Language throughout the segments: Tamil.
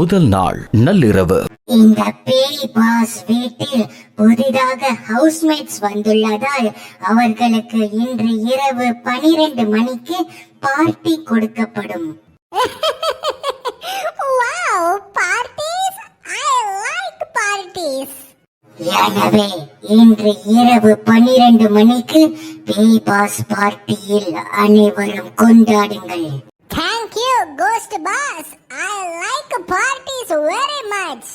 முதல் நாள் நள்ளிரவு இந்த பேய் பாஸ் வீட்டில் புதிதாக ஹவுஸ்மேட்ஸ் வந்துள்ளதால் அவர்களுக்கு இன்று இரவு பனிரெண்டு மணிக்கு பார்ட்டி கொடுக்கப்படும் wow, parties? I like parties. எனவே இன்று இரவு பனிரெண்டு மணிக்கு பேய் பாஸ் பார்ட்டியில் அனைவரும் கொண்டாடுங்கள் Ghost Boss. I like parties very much.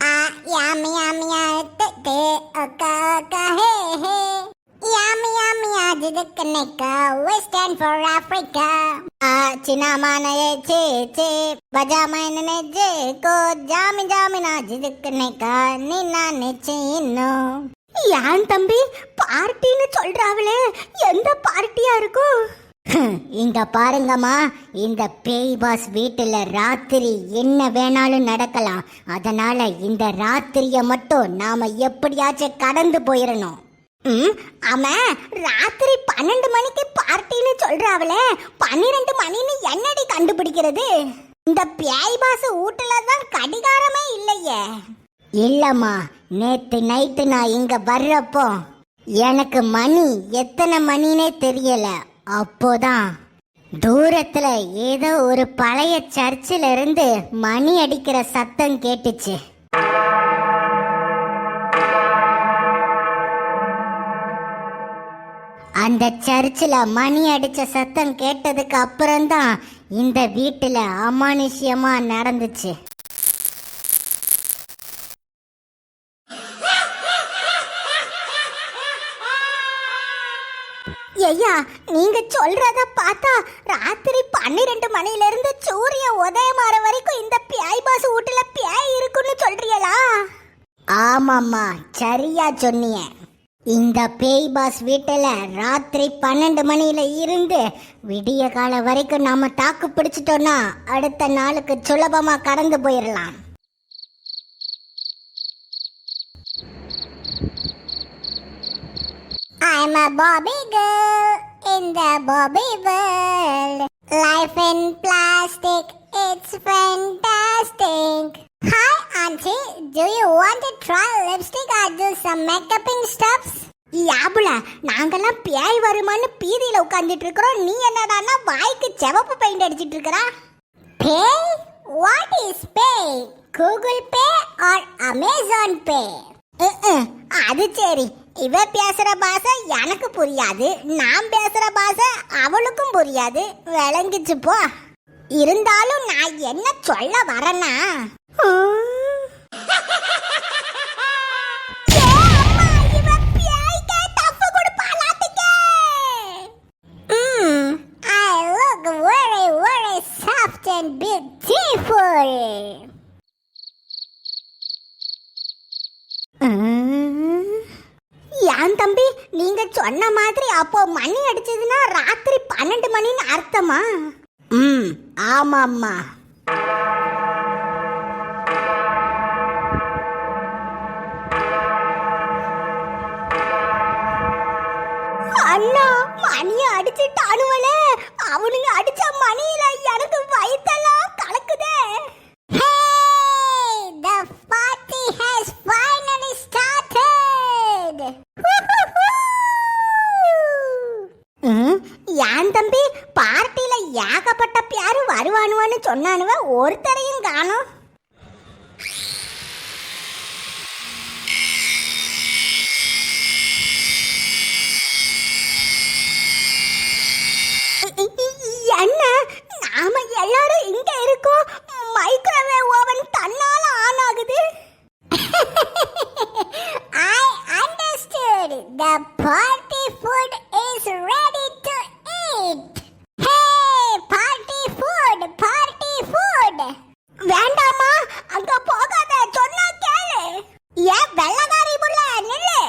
Ah, yum yum yum, te te, oka, aka hey hey. Yum yum yum, jidakanika, we stand for Africa. Ah, chinamana ye che che, bajamana ne je ko, jami jamina jidakanika, nina ne chino. ஏன் தம்பி பார்ட்டின்னு சொல்றாங்களே எந்த பார்ட்டியா இருக்கும் இங்க பாருங்கம்மா இந்த பேய் பாஸ் வீட்டுல ராத்திரி என்ன வேணாலும் நடக்கலாம். அதனால இந்த ராத்திரிய மட்டும் நாம எப்படியாச்சும் கடந்து போயிடணும் ம் அவன் ராத்திரி பன்னெண்டு மணிக்கு பார்ட்டின்னு சொல்றாவளே பன்னிரெண்டு மணின்னு என்னடி கண்டுபிடிக்கிறது? இந்த பேய் பாஸ் வீட்டுல தான் கடிகாரமே இல்லையே. இல்லம்மா நேத்து நைட்டு நான் இங்க வர்றப்போ எனக்கு மணி எத்தனை மணினே தெரியல. அப்போதான் தூரத்துல ஏதோ ஒரு பழைய சர்ச்சில் இருந்து மணி அடிக்கிற சத்தம் கேட்டுச்சு. அந்த சர்ச்சில் மணி அடிச்ச சத்தம் கேட்டதுக்கு அப்புறம்தான் இந்த வீட்டில் அமானுஷ்யமா நடந்துச்சு. ஐயா நீங்க சொல்றத பார்த்தா ராத்திரி பன்னிரெண்டு மணில இருந்து சூரியன் உதயமாற வரைக்கும் இந்த பியாய் பாஸ் வீட்டுல பியாய் இருக்குன்னு சொல்றீங்களா? ஆமாம்மா சரியா சொன்னீங்க. இந்த பேய் பாஸ் வீட்டில் ராத்திரி பன்னெண்டு மணியில இருந்து விடிய காலம் வரைக்கும் நாம் தாக்கு பிடிச்சிட்டோன்னா அடுத்த நாளுக்கு சுலபமாக கடந்து போயிடலாம் I'm a Bobby girl in the Bobby world. Life in plastic, it's fantastic. Hi, Auntie. Do you want to try lipstick or do some makeuping stuffs? யாபுல நாங்கெல்லாம் பேய் வருமான்னு பீதியில உட்கார்ந்துட்டு இருக்கிறோம் நீ என்னடான்னா வாய்க்கு சிவப்பு பெயிண்ட் அடிச்சிட்டு இருக்கறா Pay? What is pay? Google Pay or Amazon Pay? ம்ம். அது சரி இவ பேசுற பாஷை எனக்கு புரியாது நான் பேசுற பாஷை அவளுக்கும் புரியாது. விளங்கிச்சு போ. இருந்தாலும் நான் என்ன சொல்ல வரேன்னா? ஏ அம்மா, இவ பேய்க்கே tough கொடுப்பாளாட்டுக்கே. Hmm, I look very, very soft and beautiful. ஏன் தம்பி நீங்க சொன்ன மாதிரி அப்போ மணி அடிச்சதுன்னா ராத்திரி பன்னெண்டு மணின்னு அர்த்தமா? ம் ஆமாம்மா. அண்ணா மணிய அடிச்சுட்டானுவலே அவனுங்க அடிச்ச மணியில எனக்கு வயிற்றெல்லாம் கலக்குதே Hey, the party has finally started. ம், ஏன் தம்பி பார்ட்டில ஏகப்பட்ட பேரு வருவானுவன்னு சொன்னானுவ ஒருத்தரையும் காணோம் என்ன நாம எல்லாரும் இங்க இருக்கோம் மைக்ரோவேவ் ஓவன் தன்னால ஆன் ஆகுது I understood. The party food is ready to eat. Hey, party food, party food. வேண்டாமா அங்க போகாத சொன்னா கேளு ஏன் வெள்ளக்காரி புள்ள நில்லு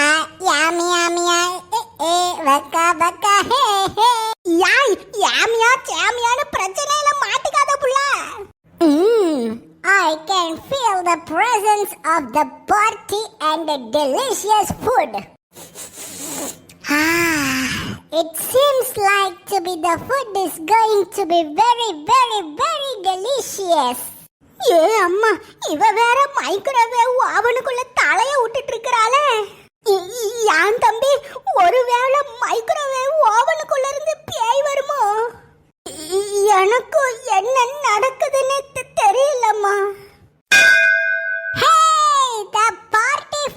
Ah, yummy, yummy, eh, eh, vaka, vaka, hey, hey. யாய் ஏமியா சேமியான்னு பிரச்சனையில மாட்டிக்காத புள்ள Mm, I can feel the presence of the party and the delicious food. Ah, it seems like to be the food is going to be very, very, very delicious. ஏ அம்மா இவ வேற மைக்ரோவேவ் அவனுக்குள்ள தலைய விட்டுட்டு இருக்கிறாளே ஏன் தம்பி ஒருவேளை மைக்ரோவேவ் ஓவனுக்குள்ள இருந்து பேய் வருமோ எனக்கு என்ன நடக்குதுன்னு தெரியலம்மா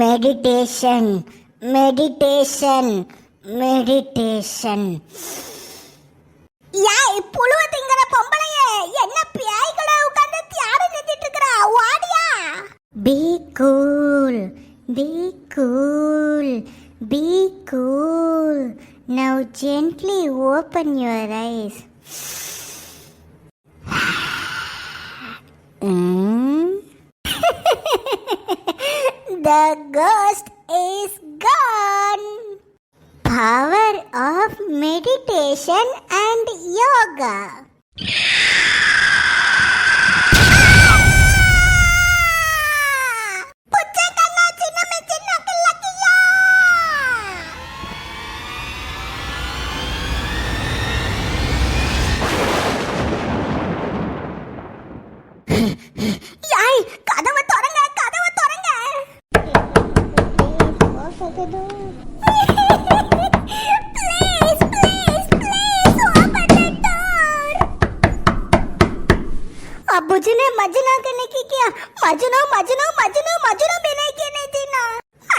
மெடிடேஷன் மெடிடேஷன் மெடிடேஷன் யாய் புழுவ திங்கற பொம்பளையே என்ன பியாய்களை உட்கார்ந்து தியானம் செஞ்சிட்டு இருக்கறா Wadia. Be cool be cool be cool now gently open your eyes the ghost is gone. Power of meditation and yoga. अबुजी ने मजना करने की क्या मजनो मजनो मजनो मजनो बिना के नहीं थी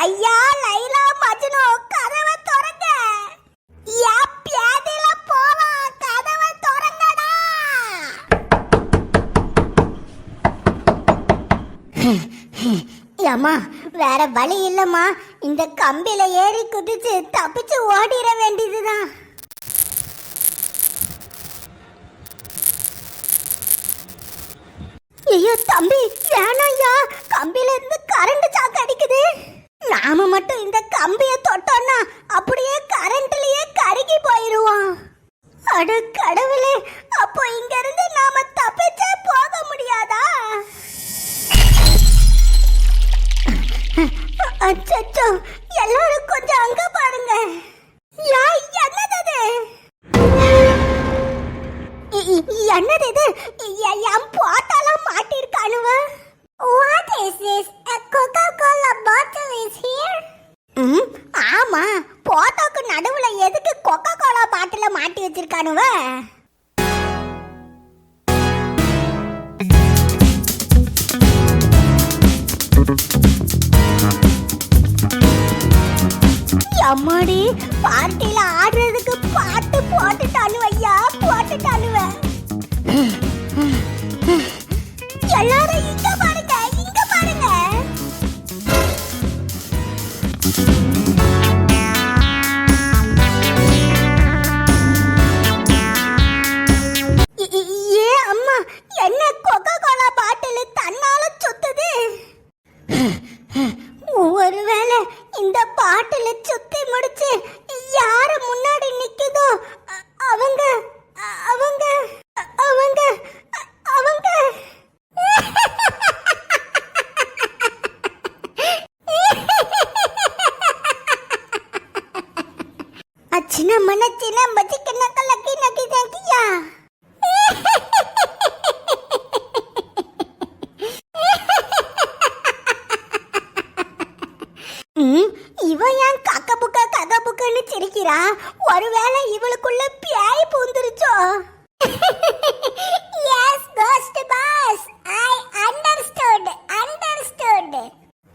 ஐயா லைலா மஜ்னு கதவை திறங்க யா பியாதில போலாம் கதவை திறங்கடா ஏம்மா வேற வழி இல்லம்மா இந்த கம்பில ஏறி குதிச்சு தப்பிச்சு ஓடிட வேண்டியதுதான் தம்பி வேணாம்யா. கம்பில இருந்து கரண்ட் சாக்கு அடிக்குது. நாம மட்டும் இந்த கம்பிய தொட்டோம்னா அப்படியே கரண்ட்லயே கருகி போயிருவோம். அட கடவுளே அப்போ இங்க இருந்து நாம தப்பிச்சே போக முடியாதா? அச்சச்சோ எல்லாரும் கொஞ்சம் அங்க பாருங்க. யாய் என்னது என்னது இது? என் போட்டாலாம் மாட்டிருக்கானுவ What is this? A Coca-Cola bottle is here? ம் ஆமா. போட்டோக்கு நடுவுல எதுக்கு கொக்கோ கோலா பாட்டில மாட்டி வச்சிருக்கானுவ அம்மாடி பார்ட்டில ஆடுறதுக்கு பாட்டு போட்டுட்டானுவ ஐயா போட்டுட்டானுவ Mm-hmm. Cina berarti kena ke laki laki dan kia. இவன் ஏன் கக்க புக்க கக புக்கன்னு சிரிக்கிறா ஒருவேளை இவளுக்குள்ள பியாய் பூந்துருச்சோ yes ghost boss I understood understood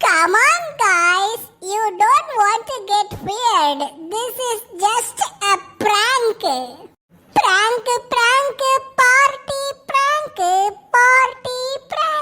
Come on, guys. You don't want to get feared. This is just a prank. Prank, prank, party, prank, party, prank.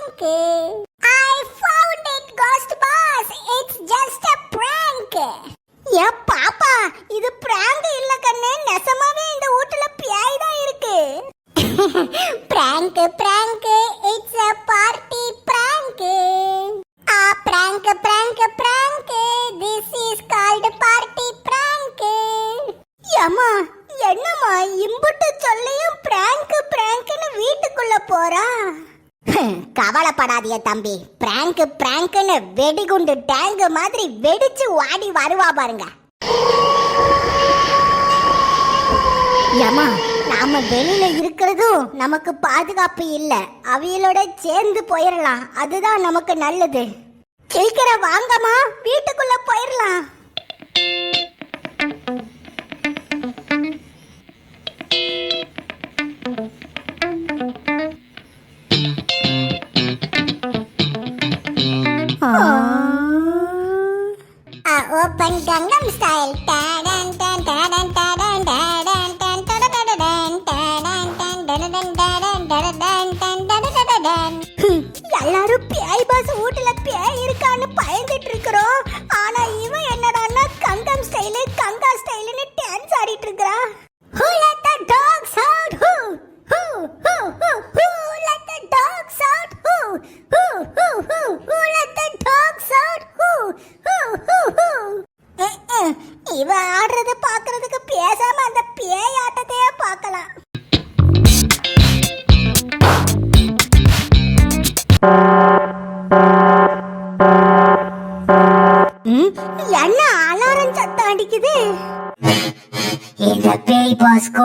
என்னம்மா இம்புட்டு சொல்லியும் பிராங்க் பிராங்க்னு வீட்டுக்குள்ள போறா? கவலைப்படாதிய தம்பி. பிராங்க் பிராங்க்னு வெடிகுண்டு டேங்க் மாதிரி வெடிச்சு வாடி வருவா பாருங்க. ஏமா நாம வெளியில இருக்கிறதும் நமக்கு பாதுகாப்பு இல்ல. அவியலோட சேர்ந்து போயிடலாம் அதுதான் நமக்கு நல்லது. சீக்கிரம் வாங்கம்மா வீட்டுக்குள்ள போயிடலாம் எல்லாரும் பேய் பாஸ் வீட்டுல பேய் இருக்கான்னு பயந்துட்டு இருக்கிறோம் ஆனா இவன் என்னடான்னா கங்கம் ஸ்டைலு கங்கா ஸ்டைலுன்னு டான்ஸ் ஆடிட்டு இருக்கிறா Who let the dogs out? Who? Who? Who? Who? Who let the dogs out? Who? Who? Who? Who? Who let the dogs out? Who? Who? Who? Who? Eh, eh. அஹ், அஹ். பாக்குறதுக்கு பேசாம அந்த பேய்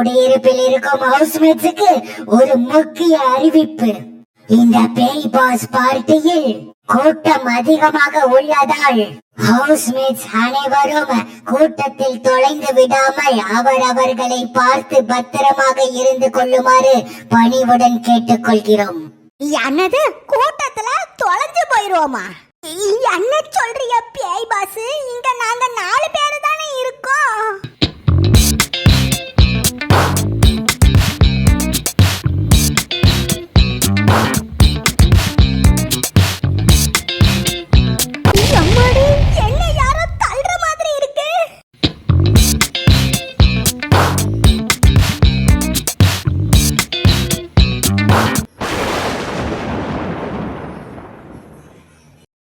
குடியிருப்பில் இருக்கும் ஹவுஸ்மேட்ஸுக்கு ஒரு முக்கிய அறிவிப்பு. இந்த பேய் பாஸ் பார்ட்டியில் கூட்டம் அதிகமாக உள்ளதால் ஹவுஸ்மேட்ஸ் அனைவரும் கூட்டத்தில் தொலைந்து விடாமல் அவர் அவர்களை பார்த்து பத்திரமாக இருந்து கொள்ளுமாறு பணிவுடன் கேட்டுக்கொள்கிறோம். என்னது கூட்டத்துல தொலைஞ்சு போயிருவோமா? என்ன சொல்றிய பேய் பாஸ் இங்க நாங்க நாலு பேரு தானே இருக்கோம்.